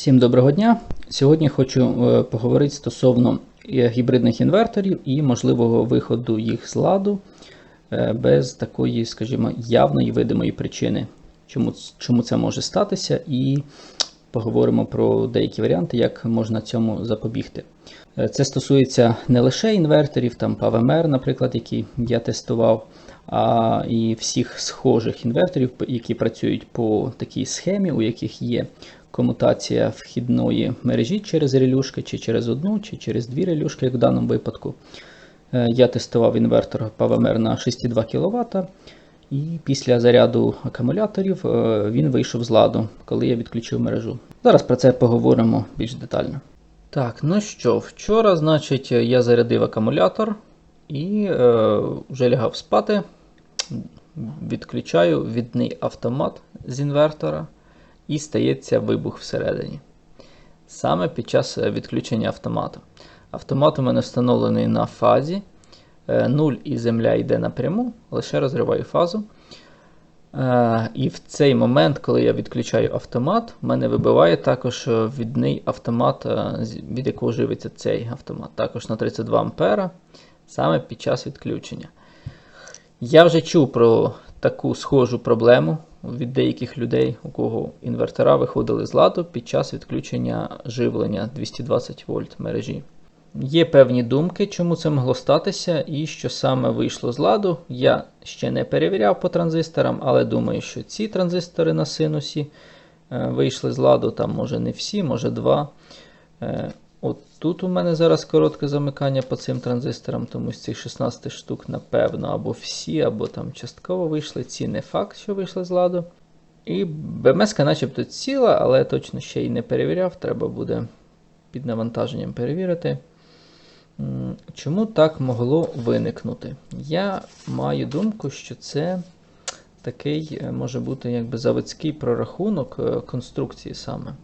Всім доброго дня! Сьогодні хочу е, поговорити стосовно е, гібридних інверторів і можливого виходу їх з ладу е, без такої, скажімо, явної видимої причини, чому, чому це може статися, і поговоримо про деякі варіанти, як можна цьому запобігти. Це стосується не лише інверторів, там PAVMR, наприклад, який я тестував, а і всіх схожих інверторів, які працюють по такій схемі, у яких є комутація вхідної мережі через релюшки, чи через одну, чи через дві релюшки, як в даному випадку. Е, Я тестував інвертор PAVMR на 6,2 кВт, і після заряду акумуляторів е, він вийшов з ладу, коли я відключив мережу. Зараз про це поговоримо більш детально. Так, ну що, вчора, значить, я зарядив акумулятор і е, вже лягав спати. Відключаю відний автомат з інвертора і стається вибух всередині. Саме під час е, відключення автомату. Автомат у мене встановлений на фазі. 0 і земля йде напряму, лише розриваю фазу. Е, І в цей момент, коли я відключаю автомат, в мене вибиває також е, відний автомат, е, від якого живиться цей автомат. Також на 32 А саме під час відключення. Я вже чув про таку схожу проблему від деяких людей, у кого інвертора виходили з ладу під час відключення живлення 220 вольт мережі. Є певні думки, чому це могло статися, і що саме вийшло з ладу. Я ще не перевіряв по транзисторам, але думаю, що ці транзистори на синусі е, вийшли з ладу, там може не всі, може два. Тут у мене зараз коротке замикання по цим транзисторам, тому з цих 16 штук, напевно, або всі, або там частково вийшли. Ці не факт, що вийшли з ладу. І БМС начебто ціла, але точно ще й не перевіряв. Треба буде під навантаженням перевірити. Чому так могло виникнути? Я маю думку, що це такий е, може бути якби заводський прорахунок е, конструкції саме.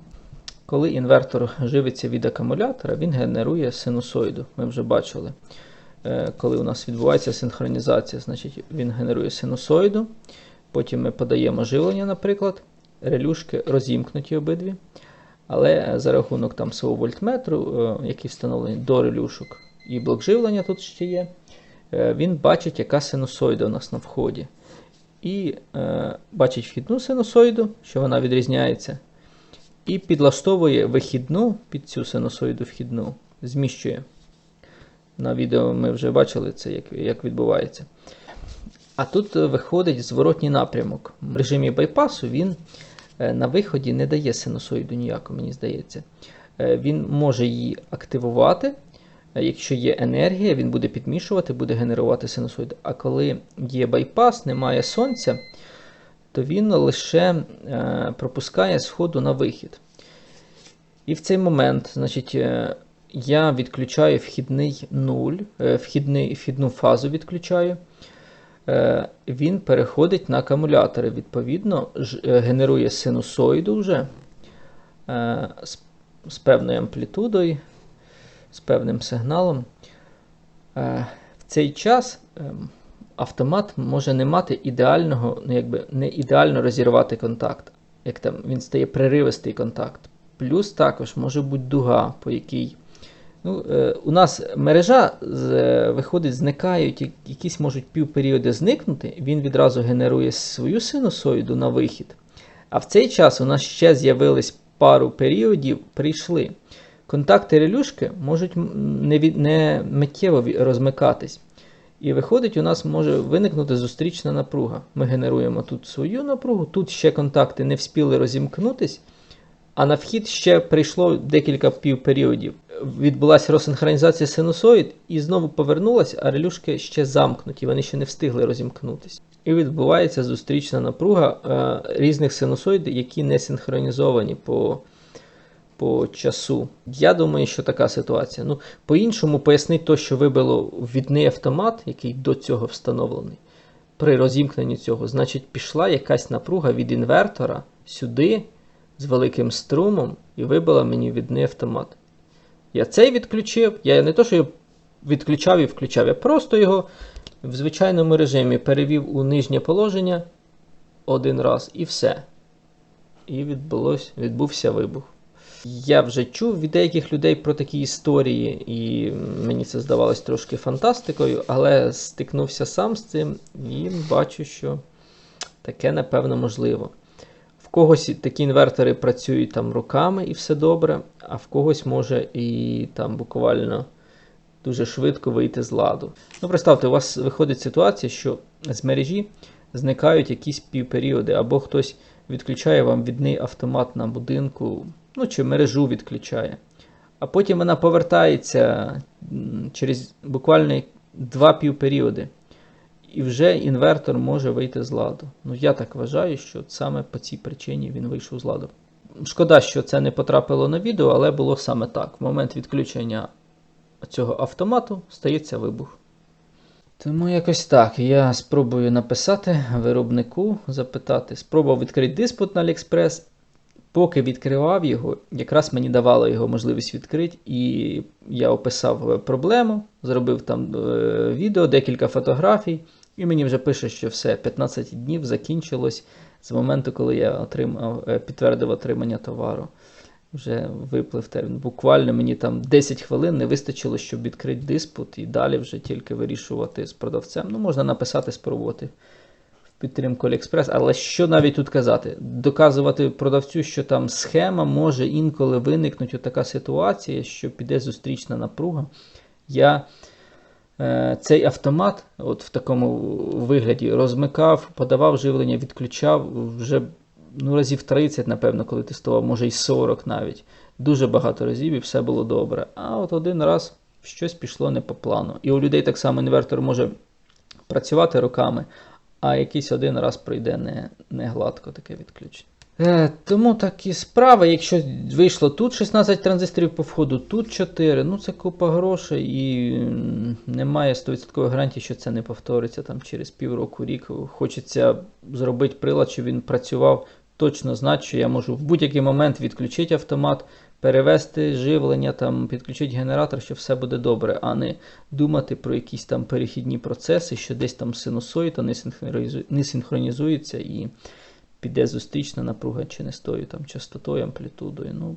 Коли інвертор живиться від акумулятора, він генерує синусоїду. Ми вже бачили. Е, Коли у нас відбувається синхронізація, значить він генерує синусоїду. Потім ми подаємо живлення, наприклад, релюшки розімкнуті обидві. Але за рахунок там свого вольтметру, е, який встановлений до релюшок, і блок живлення тут ще є, е, він бачить, яка синусоїда у нас на вході. І бачить вхідну синусоїду, що вона відрізняється, і підлаштовує вихідну під цю синусоїду вхідну, зміщує. На відео ми вже бачили це, як, як відбувається. А тут виходить зворотній напрямок. В режимі байпасу він е, на виході не дає синусоїду ніяку, мені здається. Е, Він може її активувати. Е, Якщо є енергія, він буде підмішувати, буде генерувати синусоїд. А коли є байпас, немає сонця, то він лише е, пропускає з входу на вихід. І в цей момент, значить, е, я відключаю вхідний нуль, е, вхідний, вхідну фазу відключаю. Він переходить на акумулятори. Відповідно, генерує синусоїду вже з, певною амплітудою, з певним сигналом. В цей час ем, автомат може не мати ідеального, ну якби не ідеально розірвати контакт. Як там він стає преривистий контакт. Плюс також може бути дуга, по якій. Ну, е, у нас мережа з, е, виходить, зникають, якісь можуть півперіоди зникнути, він відразу генерує свою синусоїду на вихід. А в цей час у нас ще з'явились пару періодів, прийшли. Контакти релюшки можуть не, не миттєво розмикатись. І виходить, у нас може виникнути зустрічна напруга. Ми генеруємо тут свою напругу, тут ще контакти не вспіли розімкнутись, а на вхід ще прийшло декілька півперіодів. Відбулася розсинхронізація синусоїд і знову повернулася, а релюшки ще замкнуті, вони ще не встигли розімкнутися. І відбувається зустрічна напруга е, різних синусоїд, які не синхронізовані по, по часу. Я думаю, що така ситуація. Ну, по-іншому пояснити то, що вибило відний автомат, який до цього встановлений. При розімкненні цього, значить, пішла якась напруга від інвертора сюди з великим струмом і вибила мені відний автомат. Я цей відключив, я не то, що його відключав і включав, я просто його в звичайному режимі перевів у нижнє положення один раз і все. І відбулось, відбувся вибух. Я вже чув від деяких людей про такі історії, і мені це здавалось трошки фантастикою, але стикнувся сам з цим і бачу, що таке напевно можливо. В когось такі інвертори працюють там роками і все добре, а в когось може і там буквально дуже швидко вийти з ладу. Ну, представте, у вас виходить ситуація, що з мережі зникають якісь півперіоди, або хтось відключає вам відний автомат на будинку, ну чи мережу відключає. А потім вона повертається через буквально два півперіоди. І вже інвертор може вийти з ладу. Ну, я так вважаю, що саме по цій причині він вийшов з ладу. Шкода, що це не потрапило на відео, але було саме так. В момент відключення цього автомату стається вибух. Тому якось так. Я спробую написати виробнику, запитати. Спробував відкрити диспут на AliExpress. Поки відкривав його, якраз мені давало його можливість відкрити, і я описав проблему, зробив там е, відео, декілька фотографій, і мені вже пише, що все, 15 днів закінчилось з моменту, коли я отримав, е, підтвердив отримання товару. Вже виплив термін. Буквально мені там 10 хвилин не вистачило, щоб відкрити диспут, і далі вже тільки вирішувати з продавцем. Ну, можна написати, спробувати підтримку AliExpress, але що навіть тут казати? Доказувати продавцю, що там схема може інколи виникнути така ситуація, що піде зустрічна напруга. Я е, цей автомат, от в такому вигляді, розмикав, подавав живлення, відключав вже ну, разів 30, напевно, коли тестував, може й 40 навіть. Дуже багато разів і все було добре. А от один раз щось пішло не по плану. І у людей так само інвертор може працювати роками, а якийсь один раз пройде не, не гладко таке відключення. Е, тому такі справи, якщо вийшло тут 16 транзисторів по входу, тут 4, ну це купа грошей і немає 100% гарантії, що це не повториться там через півроку, рік. Хочеться зробити прилад, щоб він працював точно знати, що я можу в будь-який момент відключити автомат, перевести живлення, там, підключити генератор, що все буде добре, а не думати про якісь там перехідні процеси, що десь там синусоїда не, синхронізується і піде зустрічна напруга чи не з тою там частотою, амплітудою. Ну,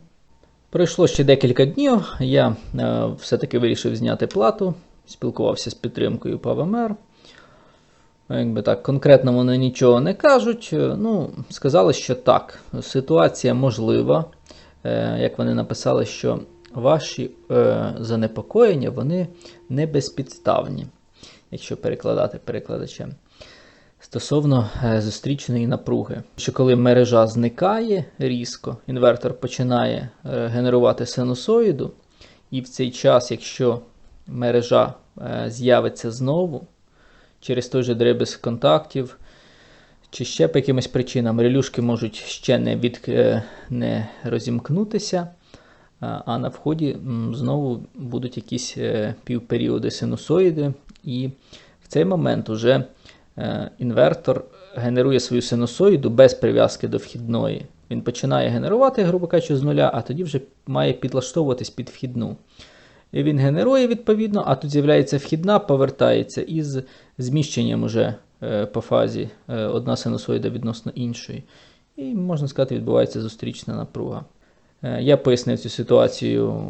Пройшло ще декілька днів. Я е, все-таки вирішив зняти плату, спілкувався з підтримкою ПВМР. Якби так, конкретно вони нічого не кажуть. Е, Ну, сказали, що так, ситуація можлива. Е, Як вони написали, що ваші е, занепокоєння вони не безпідставні, якщо перекладати перекладачем. Стосовно е, зустрічної напруги, що коли мережа зникає різко, інвертор починає генерувати синусоїду, і в цей час, якщо мережа з'явиться знову, через той же дребез контактів, чи ще по якимось причинам релюшки можуть ще не, від, е, не розімкнутися, а на вході знову будуть якісь е, півперіоди синусоїди, і в цей момент уже е, інвертор генерує свою синусоїду без прив'язки до вхідної. Він починає генерувати, грубо кажучи, з нуля, а тоді вже має підлаштовуватись під вхідну. І він генерує відповідно, а тут з'являється вхідна, повертається із зміщенням уже по фазі е, одна синусоїда відносно іншої. І, можна сказати, відбувається зустрічна напруга. Е, я пояснив цю ситуацію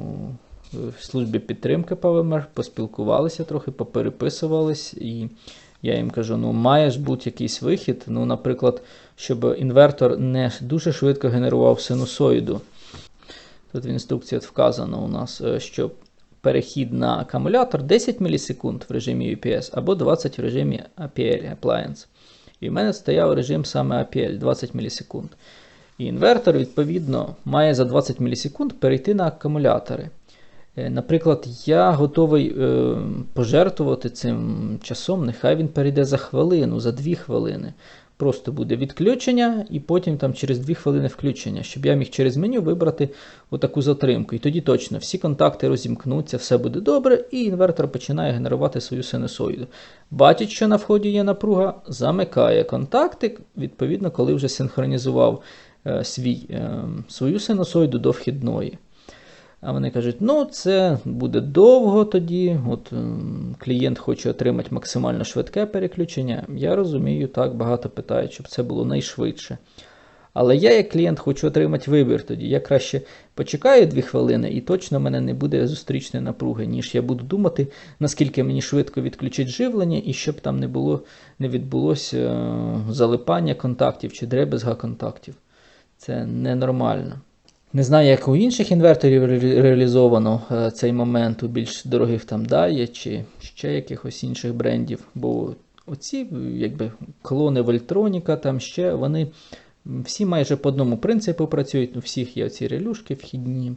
в службі підтримки ПВМР, поспілкувалися трохи, попереписувались, і я їм кажу: ну, має бути якийсь вихід. Ну, наприклад, щоб інвертор не дуже швидко генерував синусоїду. Тут в інструкції от вказано у нас, е, що перехід на акумулятор 10 мілісекунд в режимі UPS або 20 в режимі APL Appliance. І в мене стояв режим саме APL 20 мілісекунд. І інвертор, відповідно, має за 20 мілісекунд перейти на акумулятори. Е, Наприклад, я готовий е, пожертвувати цим часом, нехай він перейде за хвилину, за 2 хвилини. Просто буде відключення, і потім там через 2 хвилини включення, щоб я міг через меню вибрати отаку затримку. І тоді точно всі контакти розімкнуться, все буде добре, і інвертор починає генерувати свою синусоїду. Бачить, що на вході є напруга, замикає контактик, відповідно, коли вже синхронізував е, свій, е, свою синусоїду до вхідної. А вони кажуть, ну це буде довго тоді. От ем, клієнт хоче отримати максимально швидке переключення. Я розумію, так багато питають, щоб це було найшвидше. Але я, як клієнт, хочу отримати вибір тоді. Я краще почекаю 2 хвилини, і точно в мене не буде зустрічної напруги, ніж я буду думати, наскільки мені швидко відключить живлення, і щоб там не було, не відбулося е, залипання контактів чи дребезга контактів. Це ненормально. Не знаю, як у інших інверторів реалізовано е, цей момент у більш дорогих там DAI чи ще якихось інших брендів. Бо оці якби клони Вольтроніка, там ще вони всі майже по одному принципу працюють. У всіх є оці релюшки вхідні.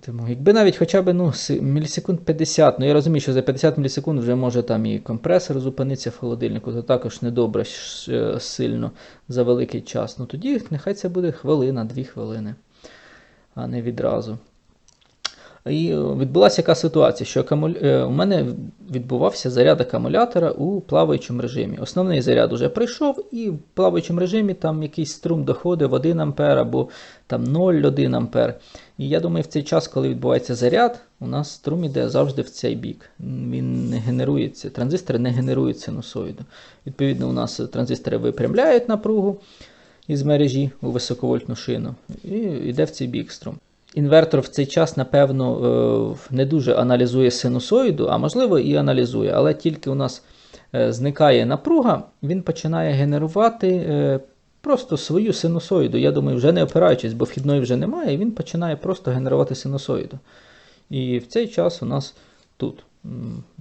Тому, якби навіть хоча б ну, мілісекунд 50, ну я розумію, що за 50 мілісекунд вже може там і компресор зупинитися в холодильнику, то також недобре е, сильно за великий час. Ну тоді нехай це буде хвилина, дві хвилини, а не відразу. І відбулася яка ситуація, що акумуля... е, у мене відбувався заряд акумулятора у плаваючому режимі. Основний заряд уже прийшов, і в плаваючому режимі там якийсь струм доходить в 1 А або там 0,1 А. І я думаю, в цей час, коли відбувається заряд, у нас струм іде завжди в цей бік. Він не генерується, транзистори не генерують синусоїду. Відповідно, у нас транзистори випрямляють напругу із мережі у високовольтну шину, і йде в цей бік струм. Інвертор в цей час, напевно, е, не дуже аналізує синусоїду, а можливо і аналізує, але тільки у нас е, зникає напруга, він починає генерувати е, просто свою синусоїду. Я думаю, вже не опираючись, бо вхідної вже немає, і він починає просто генерувати синусоїду. І в цей час у нас тут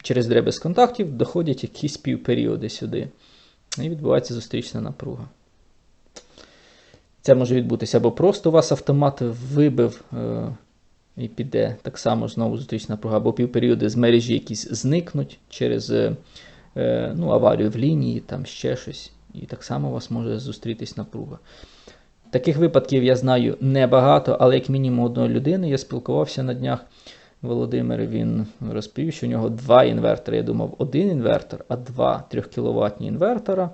через дребез контактів доходять якісь півперіоди сюди. І відбувається зустрічна напруга. Це може відбутися або просто у вас автомат вибив е, і піде так само знову зустрічна напруга, або півперіоди з мережі якісь зникнуть через е, е, ну, аварію в лінії, там ще щось. І так само у вас може зустрітись напруга. Таких випадків я знаю небагато, але як мінімум одної людини я спілкувався на днях. Володимир він розповів, що у нього два інвертори. Я думав, один інвертор, а два 3 кВт інвертора.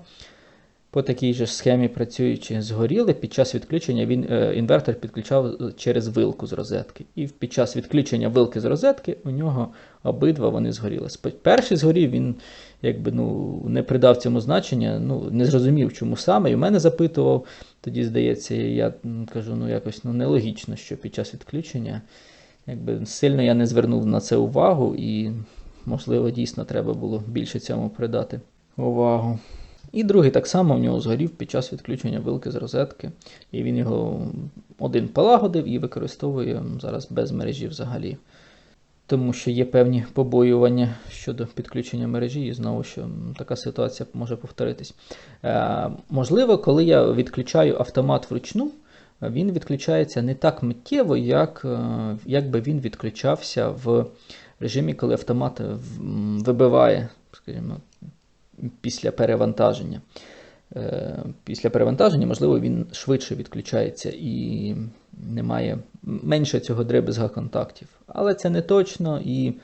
По такій же схемі працюючи, згоріли. Під час відключення він е, інвертор підключав через вилку з розетки. І під час відключення вилки з розетки у нього обидва вони згоріли. Перший згорів, він якби ну, не придав цьому значення, ну, не зрозумів, чому саме. І мене запитував. Тоді, здається, я кажу, ну якось ну, нелогічно, що під час відключення якби сильно я не звернув на це увагу, і, можливо, дійсно треба було більше цьому придати увагу. І другий так само в нього згорів під час відключення вилки з розетки. І він його один полагодив і використовує зараз без мережі взагалі. Тому що є певні побоювання щодо підключення мережі, і знову що така ситуація може повторитись. Е, можливо, коли я відключаю автомат вручну, він відключається не так миттєво, як, е, як би він відключався в режимі, коли автомат вибиває, скажімо, після перевантаження. Е, Після перевантаження, можливо, він швидше відключається і немає менше цього дребезга контактів. Але це не точно і е,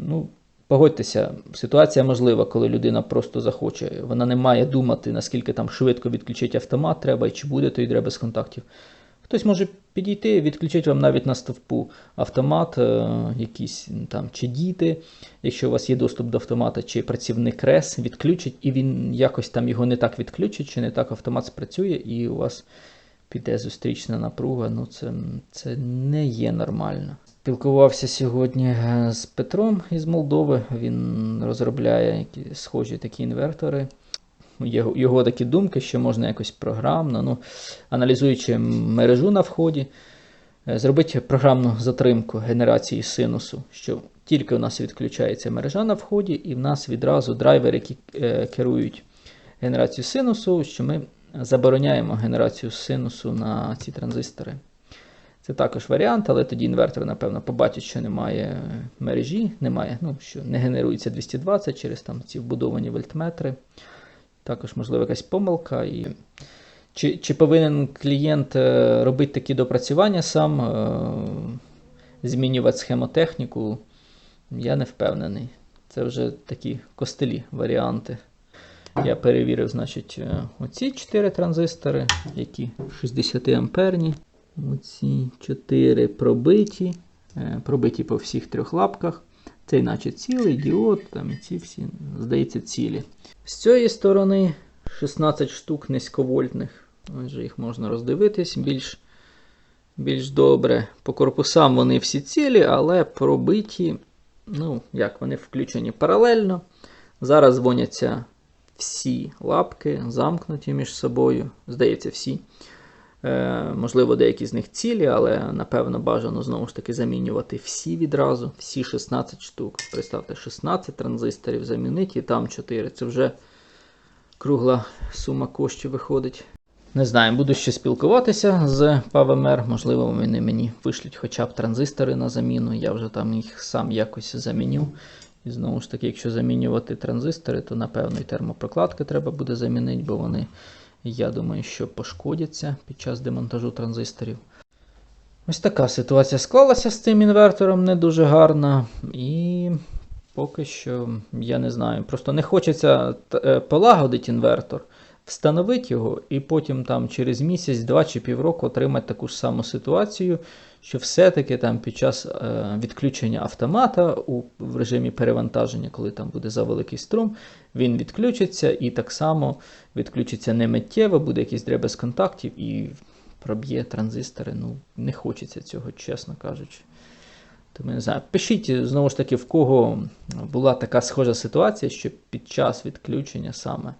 ну, погодьтеся, ситуація можлива, коли людина просто захоче. Вона не має думати, наскільки там швидко відключити автомат треба і чи буде той дребез контактів. Хтось може підійти, відключити вам навіть на стовпу автомат, е, якісь там чи діти, якщо у вас є доступ до автомата, чи працівник РЕС відключить, і він якось там його не так відключить, чи не так автомат спрацює, і у вас піде зустрічна напруга. Ну це, це не є нормально. Спілкувався сьогодні е, з Петром із Молдови. Він розробляє схожі такі інвертори. Його, його такі думки, що можна якось програмно, ну, аналізуючи мережу на вході, е, зробити програмну затримку генерації синусу, що тільки у нас відключається мережа на вході, і в нас відразу драйвери, які е, керують генерацією синусу, що ми забороняємо генерацію синусу на ці транзистори. Це також варіант, але тоді інвертор, напевно, побачить, що немає мережі, немає, ну, що не генерується 220 через там ці вбудовані вольтметри. Також, можливо, якась помилка. І... Чи, чи повинен клієнт е, робити такі допрацювання сам, е, змінювати схемотехніку? Я не впевнений. Це вже такі костелі варіанти. Я перевірив, значить, е, оці 4 транзистори, які 60 амперні. Оці 4 пробиті, пробиті по всіх трьох лапках. Цей, наче цілий, діод, там і ці всі, здається, цілі. З цієї сторони 16 штук низьковольтних Отже, їх можна роздивитись більш, більш добре. По корпусам вони всі цілі, але пробиті, ну, як вони включені паралельно. Зараз дзвоняться всі лапки, замкнуті між собою. Здається, всі. Е, можливо, деякі з них цілі, але напевно бажано знову ж таки замінювати всі відразу, всі 16 штук. Представте, 16 транзисторів замінити і там 4. Це вже кругла сума коштів виходить. Не знаю, буду ще спілкуватися з ПВМР. Можливо, вони мені вишлють хоча б транзистори на заміну. Я вже там їх сам якось заміню. І знову ж таки, якщо замінювати транзистори, то напевно і термопрокладки треба буде замінити, бо вони, я думаю, що пошкодяться під час демонтажу транзисторів. Ось така ситуація склалася з цим інвертором, не дуже гарна. І поки що я не знаю. Просто не хочеться е, полагодити інвертор, встановити його, і потім там через місяць, два чи півроку отримати таку ж саму ситуацію, що все-таки там під час е, відключення автомата у в режимі перевантаження, коли там буде завеликий струм, він відключиться і так само відключиться не миттєво, буде якийсь дребез контактів і проб'є транзистори. Ну, не хочеться цього, чесно кажучи. Тому не знаю. Пишіть знову ж таки, в кого була така схожа ситуація, що під час відключення саме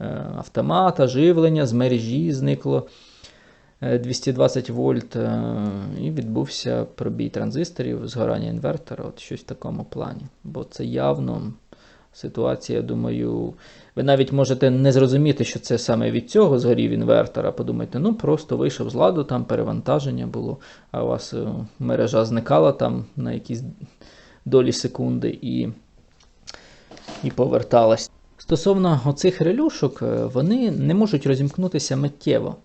е, автомата, живлення з мережі зникло 220 вольт, е, і відбувся пробій транзисторів, згорання інвертора, от щось в такому плані. Бо це явно ситуація, я думаю, ви навіть можете не зрозуміти, що це саме від цього згорів інвертор, а подумайте, ну просто вийшов з ладу, там перевантаження було, а у вас е, мережа зникала там на якісь долі секунди і, і поверталась. Стосовно оцих релюшок, е, вони не можуть розімкнутися миттєво.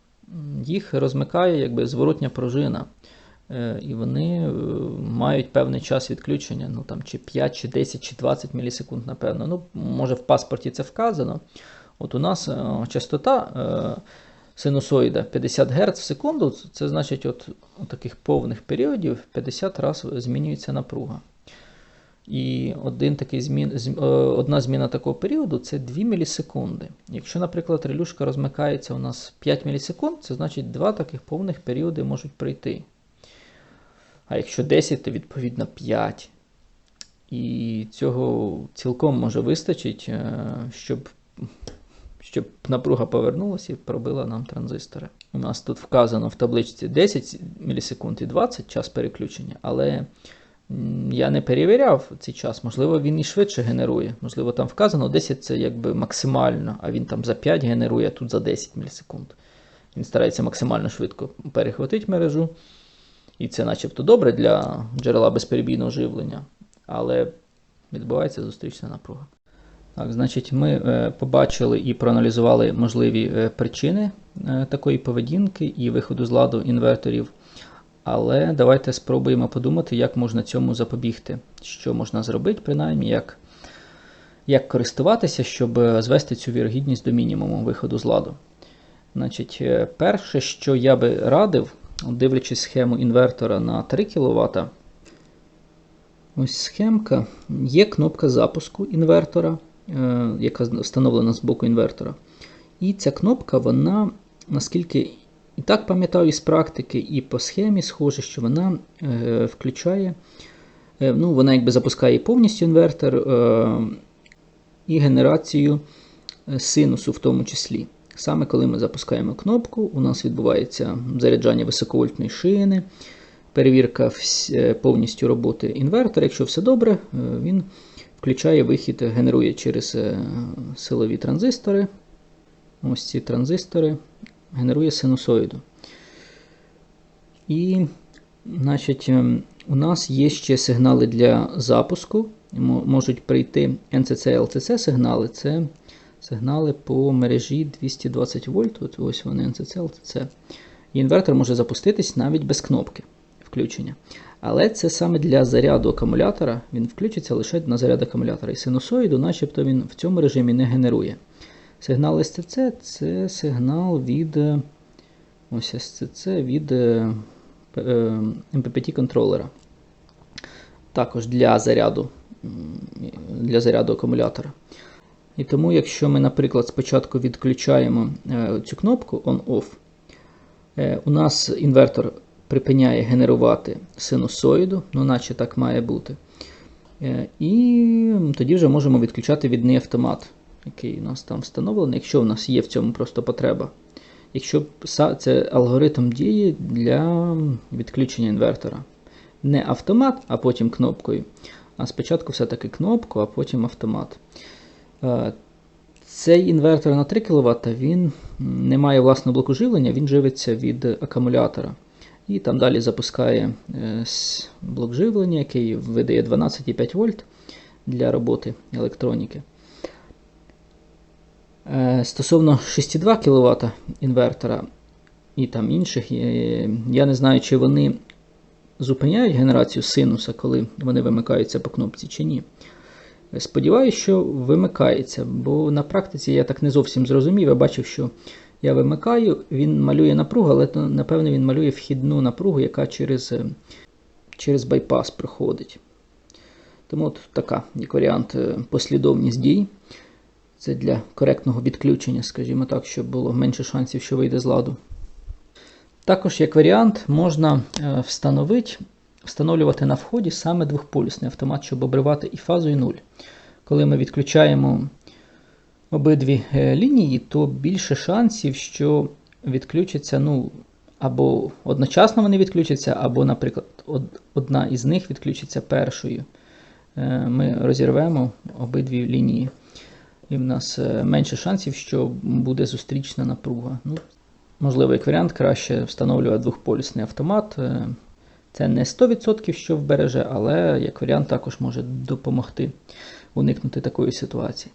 Їх розмикає якби зворотня пружина. Е, І вони е, мають певний час відключення, ну там чи 5, чи 10, чи 20 мілісекунд, напевно. Ну, може в паспорті це вказано. От у нас е, частота синусоїда 50 Гц в секунду, це значить, от у таких повних періодів 50 разів змінюється напруга. І один такий змін, е, одна зміна такого періоду це 2 мілісекунди. Якщо, наприклад, релюшка розмикається у нас 5 мілісекунд, це значить два таких повних періоди можуть прийти. А якщо 10, то відповідно 5. І цього цілком може вистачить, е, щоб, щоб напруга повернулася і пробила нам транзистори. У нас тут вказано в табличці 10 мілісекунд і 20 час переключення, але я не перевіряв цей час. Можливо, він і швидше генерує. Можливо, там вказано 10 це якби максимально, а він там за 5 генерує, а тут за 10 мілісекунд. Він старається максимально швидко перехватити мережу. І це начебто добре для джерела безперебійного живлення, але відбувається зустрічна напруга. Так, значить, ми е, побачили і проаналізували можливі е, причини е, такої поведінки і виходу з ладу інверторів. Але давайте спробуємо подумати, як можна цьому запобігти, що можна зробити, принаймні, як, як користуватися, щоб е, звести цю вірогідність до мінімуму виходу з ладу. Значить, е, перше, що я би радив, дивлячись схему інвертора на 3 кВт, ось схемка, є кнопка запуску інвертора, е, яка встановлена з боку інвертора. І ця кнопка, вона, наскільки і так пам'ятаю з практики, і по схемі схоже, що вона е, включає, е, ну, вона якби запускає повністю інвертор е, і генерацію е, синусу в тому числі. Саме коли ми запускаємо кнопку, у нас відбувається заряджання високовольтної шини, перевірка е, повністю роботи інвертора. Якщо все добре, е, він включає вихід, генерує через силові транзистори. Ось ці транзистори генерує синусоїду. І, значить, ем, у нас є ще сигнали для запуску. Можуть прийти NCC LCC сигнали. Це сигнали по мережі 220 вольт. От ось вони NCC LCC. Інвертор може запуститись навіть без кнопки включення. Але це саме для заряду акумулятора. Він включиться лише на заряд акумулятора. І синусоїду, начебто, він в цьому режимі не генерує. Сигнал SCC це сигнал від е, ось SCC від е, е, MPPT контролера. Також для заряду, для заряду акумулятора. І тому, якщо ми, наприклад, спочатку відключаємо е, цю кнопку on-off, е, у нас інвертор припиняє генерувати синусоїду, ну наче так має бути. Е, І тоді вже можемо відключати відний автомат, який у нас там встановлений, якщо у нас є в цьому просто потреба. Якщо це алгоритм дії для відключення інвертора. Не автомат, а потім кнопкою. А спочатку все-таки кнопку, а потім автомат. Е, Цей інвертор на 3 кВт він не має власного блоку живлення, він живиться від акумулятора. І там далі запускає е, блок живлення, який видає 12,5 вольт для роботи електроніки. Е, Стосовно 6,2 кВт інвертора і там інших, е, я не знаю, чи вони зупиняють генерацію синуса, коли вони вимикаються по кнопці, чи ні. Сподіваюся, що вимикається, бо на практиці я так не зовсім зрозумів. Я бачив, що я вимикаю, він малює напругу, але то, напевно він малює вхідну напругу, яка через, е, через байпас проходить. Тому от така, як варіант, послідовність дій. Це для коректного відключення, скажімо так, щоб було менше шансів, що вийде з ладу. Також, як варіант, можна е, встановити, встановлювати на вході саме двохполюсний автомат, щоб обривати і фазу, і нуль. Коли ми відключаємо обидві е, лінії, то більше шансів, що відключаться, ну, або одночасно вони відключаться, або, наприклад, одна із них відключиться першою. Е, Ми розірвемо обидві лінії. І в нас е, менше шансів, що буде зустрічна напруга. Ну, можливо, як варіант, краще встановлювати двохполюсний автомат. Е, Це не 100% що вбереже, але як варіант також може допомогти уникнути такої ситуації.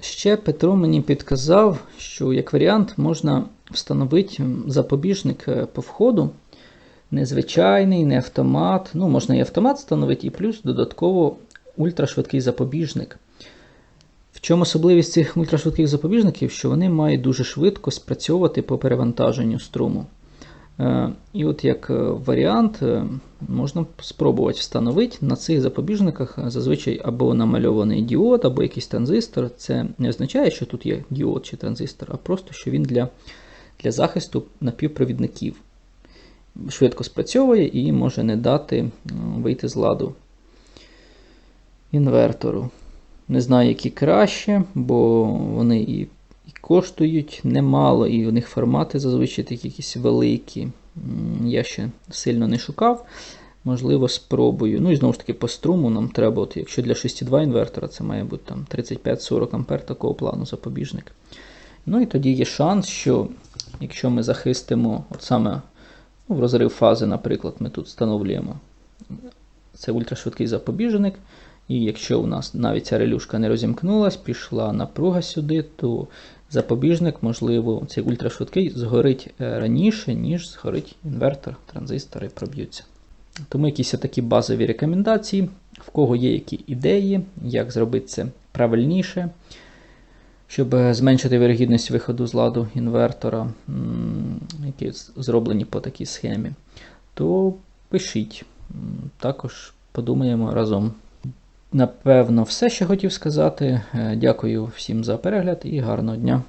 Ще Петро мені підказав, що як варіант можна встановити запобіжник е, по входу. Незвичайний, не автомат. Ну, можна і автомат встановити, і плюс додатково ультрашвидкий запобіжник. Чому особливість цих ультрашвидких запобіжників, що вони мають дуже швидко спрацьовувати по перевантаженню струму. Е, І от як е, варіант е, можна спробувати встановити на цих запобіжниках зазвичай або намальований діод, або якийсь транзистор. Це не означає, що тут є діод чи транзистор, а просто що він для, для захисту напівпровідників. Швидко спрацьовує і може не дати вийти з ладу інвертору. Не знаю, які краще, бо вони і, і коштують немало, і у них формати зазвичай такі якісь великі. Я ще сильно не шукав. Можливо, спробую. Ну і знову ж таки, по струму нам треба, от, якщо для 6,2 інвертора, це має бути там 35-40 ампер такого плану запобіжник. Ну і тоді є шанс, що якщо ми захистимо, от саме ну, в розрив фази, наприклад, ми тут встановлюємо це ультрашвидкий запобіжник. І якщо у нас навіть ця релюшка не розімкнулась, пішла напруга сюди, то запобіжник, можливо, цей ультрашвидкий згорить е, раніше, ніж згорить інвертор, транзистори проб'ються. Тому якісь такі базові рекомендації, в кого є які ідеї, як зробити це правильніше, щоб е, зменшити вирогідність виходу з ладу інвертора, які зроблені по такій схемі, то пишіть. Також подумаємо разом. Напевно, все, що хотів сказати. Е, Дякую всім за перегляд і гарного дня.